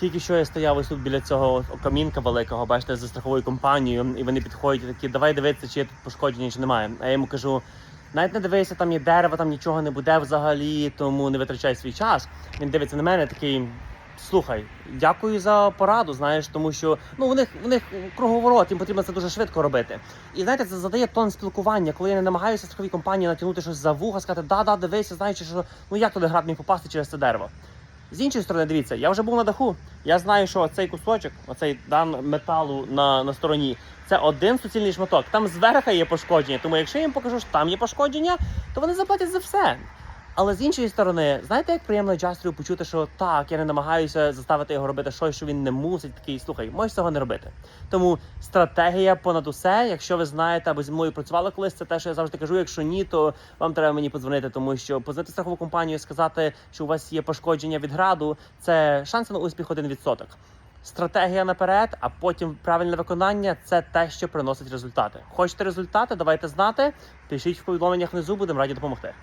Тільки що я стояв ось тут біля цього камінка великого, бачите, за страховою компанією, і вони підходять і такі, давай дивитися, чи є тут пошкодження, чи немає. А я йому кажу. Навіть не дивися, там є дерево, там нічого не буде взагалі, тому не витрачай свій час. Він дивиться на мене такий. Слухай, дякую за пораду, знаєш, тому що ну у них у них круговорот, їм потрібно це дуже швидко робити. І знаєте, це задає тон спілкування, коли я не намагаюся страховій компанії натягнути щось за вуха, сказати, да, да, дивися, знаєш, що ну як туди град міг попасти через це дерево. З іншої сторони, дивіться, я вже був на даху. Я знаю, що цей кусочок, оцей дан металу на, на стороні, це один суцільний шматок. Там зверху є пошкодження. Тому якщо я їм покажу, що там є пошкодження, то вони заплатять за все. Але з іншої сторони, знаєте, як приємно Джастеру почути, що так, я не намагаюся заставити його робити щось, що він не мусить. Такий слухай, можеш цього не робити. Тому стратегія понад усе, якщо ви знаєте або зі мною працювали колись, це те, що я завжди кажу. Якщо ні, то вам треба мені подзвонити, тому що позвонити страхову компанію сказати, що у вас є пошкодження від граду, це шанси на успіх 1%. Стратегія наперед, а потім правильне виконання це те, що приносить результати. Хочете результати? Давайте знати. Пишіть в повідомленнях внизу, будемо раді допомогти.